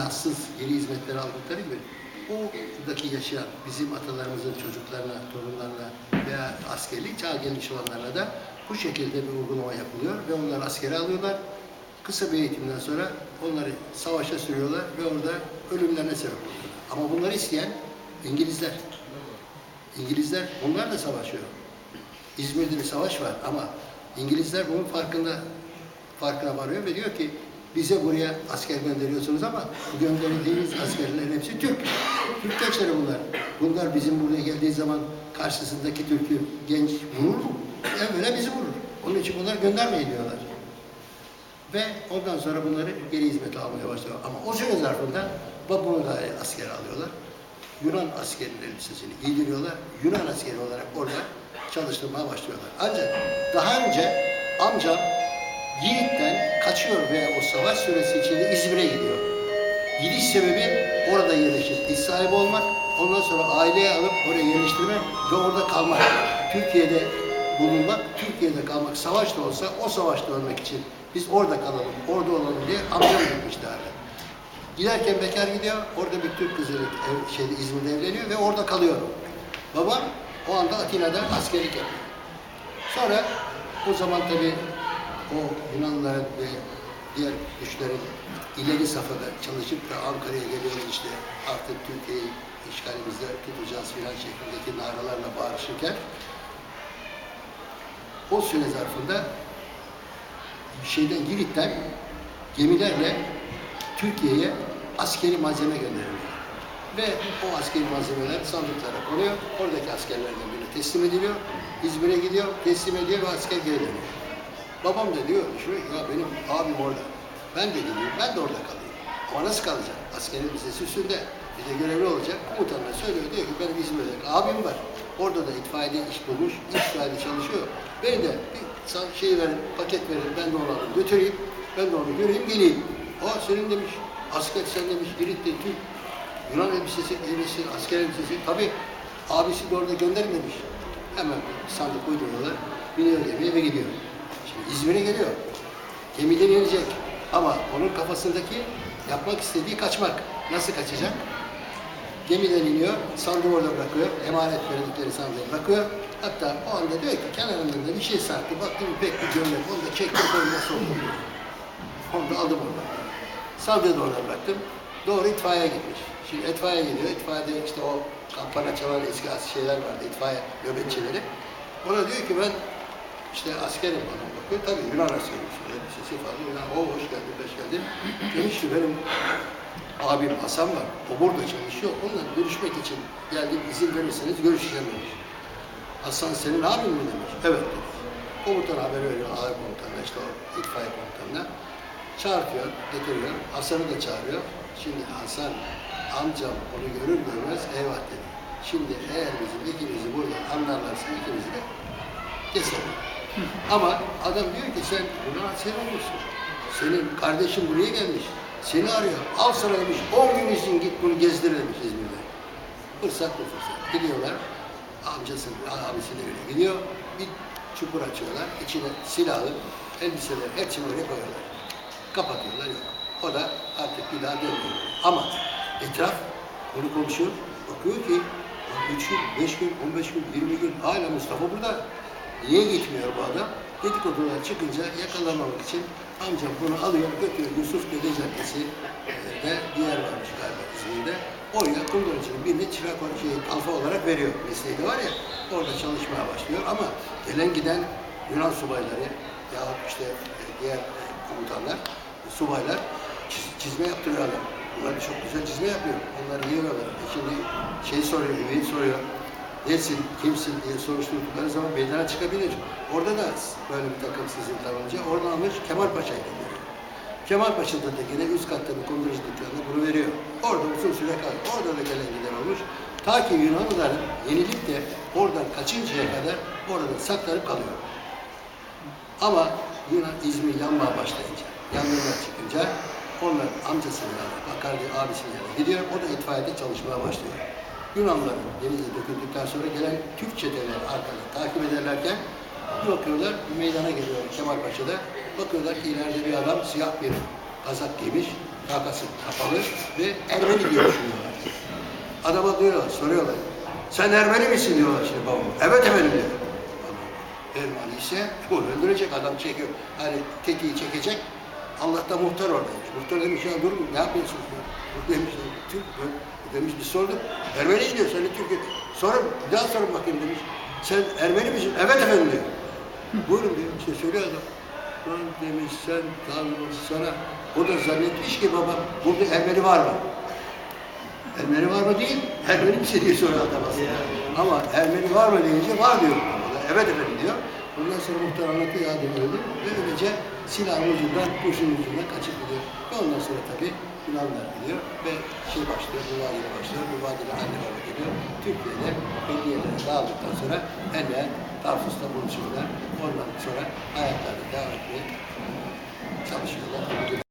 Yassız yeni hizmetleri aldıkları gibi oradaki yaşayan bizim atalarımızın çocuklarına, torunlarına veya askerlik çağa gelmiş olanlarına da bu şekilde bir uygulama yapılıyor ve onlar askere alıyorlar. Kısa bir eğitimden sonra onları savaşa sürüyorlar ve orada ölümlerine sebep oluyor. Ama bunları isteyen İngilizler. İngilizler onlar da savaşıyor. İzmir'de bir savaş var ama İngilizler bunun farkında farkına varıyor ve diyor ki bize buraya asker gönderiyorsunuz ama bu gönderdiğiniz askerlerin hepsi Türk. Türk gençleri bunlar. Bunlar bizim buraya geldiği zaman karşısındaki Türk'ü genç vurur mu? Evvela bizi vurur. Onun için bunlar göndermeyin diyorlar. Ve ondan sonra bunları geri hizmete almaya başlıyor. Ama o süre zarfında babunu da askere alıyorlar. Yunan askerinin elbisesini giydiriyorlar. Yunan askeri olarak orada çalıştırmaya başlıyorlar. Ancak daha önce amcam Yiğit'ten kaçıyor ve o savaş süresi içinde İzmir'e gidiyor. Gidiş sebebi orada yerleşip iş sahibi olmak, ondan sonra aileye alıp oraya yerleştirmek ve orada kalmak. Türkiye'de bulunmak, Türkiye'de kalmak, savaş da olsa o savaşta ölmek için biz orada kalalım, orada olalım diye amcam gitmişlerdi. Giderken bekar gidiyor, orada bir Türk kızıyla ev, şeyde, İzmir'de evleniyor ve orada kalıyor. Babam o anda Atina'da askerlik yapıyor. Sonra o zaman tabii o Yunanlıların ve diğer güçlerin ileri safhada çalışıp da Ankara'ya geliyoruz işte artık Türkiye'yi işgalimizde tutacağız filan şeklindeki naralarla bağırışırken o süre zarfında şeyden Girit'ten gemilerle Türkiye'ye askeri malzeme gönderiliyor. Ve o askeri malzemeler sandıklara konuyor. Oradaki askerlerden birine teslim ediliyor. İzmir'e gidiyor, teslim ediyor ve asker geri dönüyor. Babam da diyor, şuraya ya benim abim orada. Ben de gideyim, ben de orada kalayım. Ama nasıl kalacak? Askerin vizesi üstünde. Bir de görevli olacak. Komutanına söylüyor, diyor ki benim İzmir'de abim var. Orada da itfaiyede iş bulmuş, itfaiyede çalışıyor. Beni de bir şey verin, paket verin, ben de onu alayım, götüreyim. Ben de onu göreyim, geleyim. O senin demiş, asker sen demiş, Girit'te Türk, Yunan elbisesi, elbisesi, asker elbisesi. Tabii abisi de orada göndermemiş. Hemen sandık uyduruyorlar, biniyor gemiye ve gidiyor. İzmir'e geliyor. Gemiden inecek. Ama onun kafasındaki yapmak istediği kaçmak. Nasıl kaçacak? Gemiden iniyor, sandığı orada bırakıyor, emanet verdikleri sandığı bırakıyor. Hatta o anda diyor ki kenarından da bir şey sarktı, baktım pek bir gömlek, onu da çektim koyuna soktum diyor. Onu da aldım oradan. Sandığı da orada bıraktım. Doğru itfaiye gitmiş. Şimdi itfaiye geliyor, itfaiyede işte o kampana çalan eski şeyler vardı, itfaiye nöbetçileri. Ona diyor ki ben işte askerim bana bakıyor. Tabii Yunan askeriymiş. Elbisesi falan. Yunan, o hoş geldin, hoş geldin. Demiş ki benim abim Hasan var. O burada çalışıyor. Onunla görüşmek için geldim. izin verirseniz görüşeceğim demiş. Hasan senin abin mi demiş. Evet demiş. Komutan haber veriyor. Ağır komutanına işte o itfaiye komutanına. Çağırtıyor, getiriyor. Hasan'ı da çağırıyor. Şimdi Hasan amcam onu görür görmez eyvah dedi. Şimdi eğer bizim ikimizi burada anlarlarsa ikimizi de keselim. Ama adam diyor ki sen buna sen olmuşsun. Senin kardeşin buraya gelmiş. Seni arıyor. Al sana demiş 10 gün izin git bunu gezdir demiş İzmir'de. Fırsat bu fırsat. Gidiyorlar. Amcası, abisine öyle gidiyor. Bir çukur açıyorlar. İçine silahı, elbiseleri hepsini oraya koyuyorlar. Kapatıyorlar yok. O da artık bir daha dönmüyor. Ama etraf onu konuşuyor. Bakıyor ki 3 gün, 5 gün, 15 gün, 20 gün hala Mustafa burada. Niye gitmiyor bu adam? Dedikodular çıkınca yakalanmamak için amcam bunu alıyor, götürüyor Yusuf Dede Caddesi e, ve diğer varmış galiba İzmir'de. Oraya kunduracının birine çırak şey, alfa olarak veriyor. Mesleği var ya, orada çalışmaya başlıyor ama gelen giden Yunan subayları yahut işte e, diğer e, komutanlar, subaylar çiz- çizme yaptırıyorlar. Bunlar çok güzel çizme yapıyor. Onları yiyorlar. E şimdi şey soruyor, üyeyi soruyor. Nesin, kimsin diye soruşturdukları zaman meydana çıkabilir. Orada da böyle bir takım sizin tanınca oradan almış Kemal Paşa'yı gönderiyor. Kemal Paşa'da da yine üst katta bir kondurucu dükkanında bunu veriyor. Orada uzun süre kalıyor. Orada da gelen giden olmuş. Ta ki Yunanlıların yenilip de oradan kaçıncaya kadar orada saklanıp kalıyor. Ama Yunan İzmir yanmaya başlayınca, yangınlar çıkınca onlar amcasının yanına, Bakardi abisinin yanına gidiyor. O da itfaiyede çalışmaya başlıyor. Yunanlıların denize döküldükten sonra gelen Türk çeteleri arkadan takip ederlerken bir bakıyorlar bir meydana geliyor Kemal Paşa'da. Bakıyorlar ki ileride bir adam siyah bir kazak giymiş kakası kapalı ve Ermeni diye düşünüyorlar. Adama diyorlar, soruyorlar. Sen Ermeni misin diyorlar şimdi babama. Evet efendim diyor. Ermeni ise onu öldürecek adam çekiyor. Hani tetiği çekecek. Allah'ta muhtar oradaymış. Muhtar demiş ya dur ne yapıyorsunuz? demiş Türk? Demiş biz sorduk. Ermeni diyor seni Türk. Sorun bir daha sorun bakayım demiş. Sen Ermeni misin? Evet efendim diyor. Buyurun diyor. İşte söylüyor adam. Lan demiş sen Tanrım sana. O da zannetmiş ki baba burada Ermeni var mı? Ermeni var mı değil, Ermeni misin diye soruyor adam aslında. Ama Ermeni var mı deyince var diyor. Evet efendim diyor. Ondan sonra muhtar anlatıyor ya diyor öyle. Ve öylece silahın ucundan, kurşun ucundan kaçıp gidiyor. Ve ondan sonra tabii Yunanlar geliyor ve şey başlıyor, mübadele başlıyor. Mübadele anne baba geliyor. Türkiye'de Hediyeleri dağıldıktan sonra Enne, Tarsus'ta buluşuyorlar. Ondan sonra hayatlarını devam etmeye çalışıyorlar.